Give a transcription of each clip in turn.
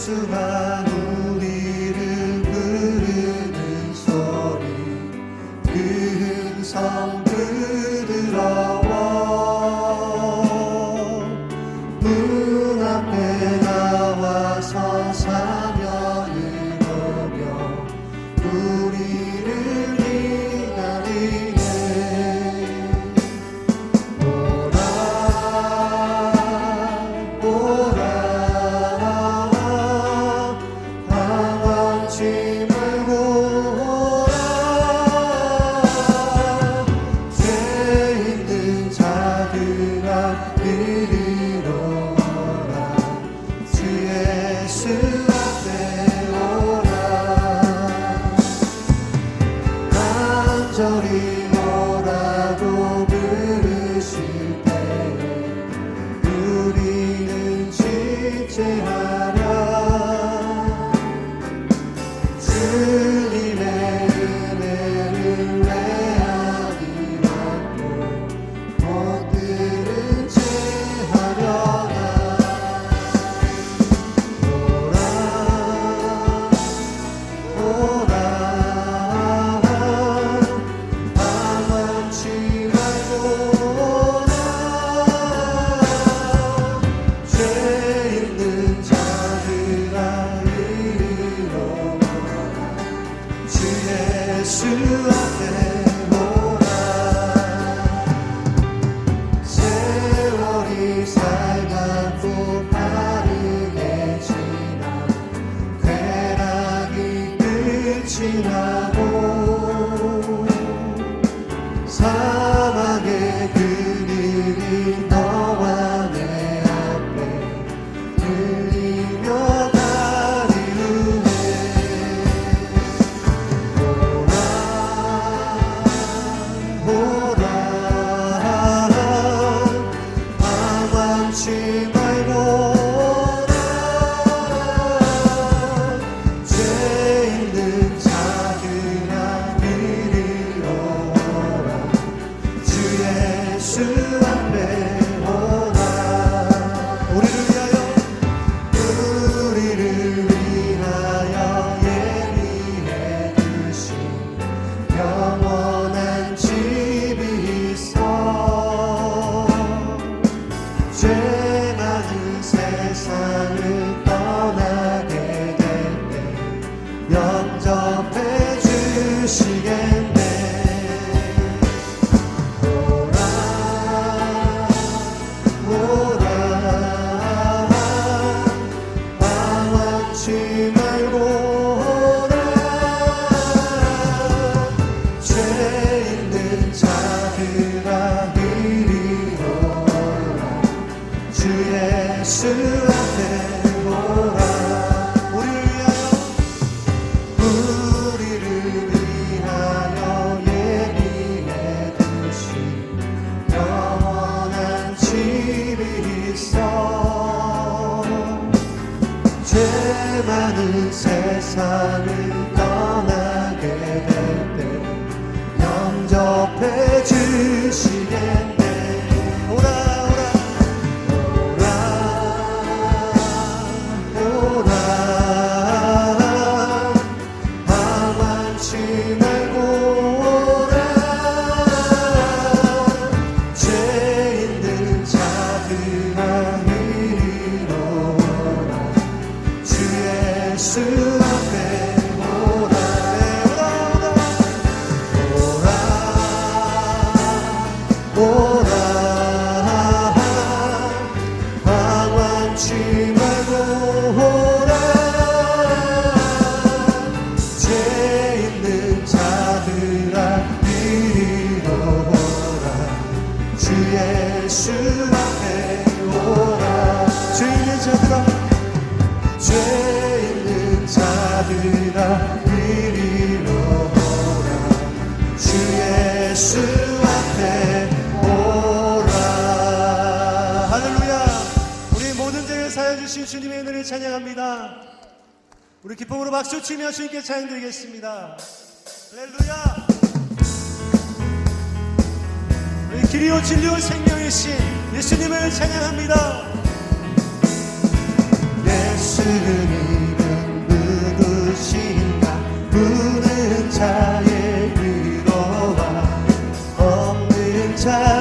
예수만 우리를 부르는 소리. 그 흥성 to love it. to. 차여 주신 주님의 은혜를 찬양합니다. 우리 기쁨으로 박수 치며 주님께 찬양 드리겠습니다. 할렐루야! 우리 길이요 진리요 생명이신 예수님을 찬양합니다. 예수님은 누구신가 부는 자의 위로와 없는 자의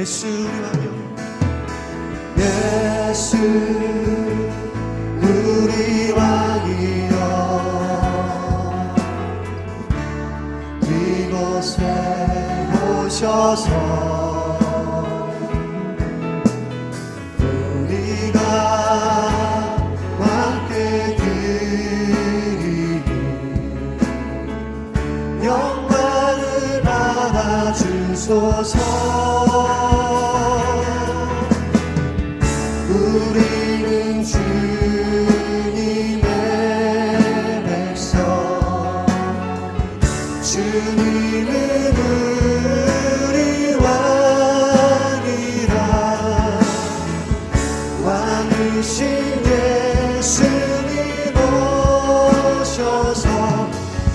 예수하여 예수 우리 왕이여 이곳에 오셔서 우리가 함께 드리니 영광을 받아주소서.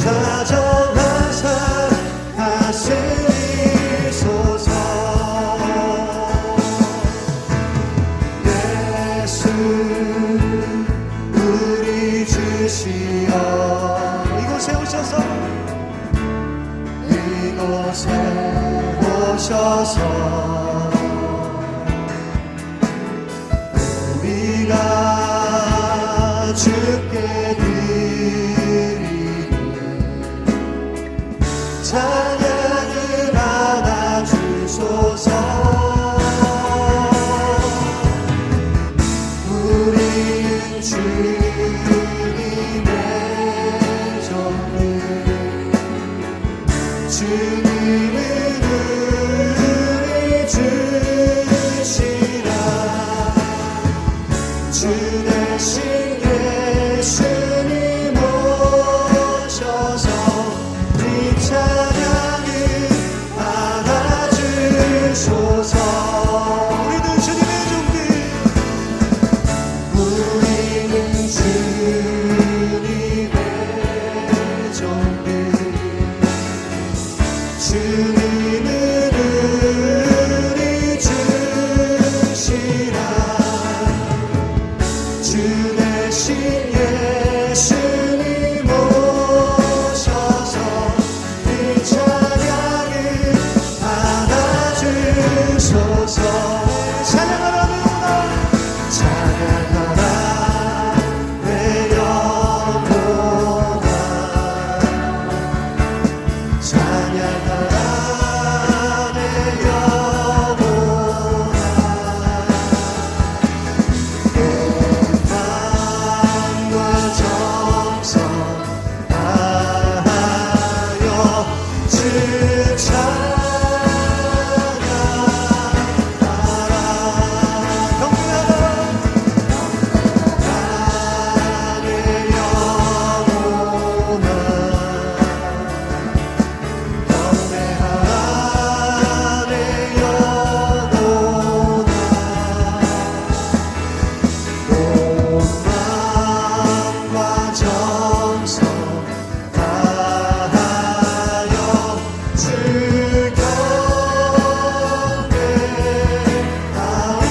찾아가사 다스리소서. 예수 우리 주시여 이곳에 오셔서 이곳에 오셔서. time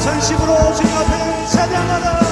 전심으로 주님 앞에 찬양하라.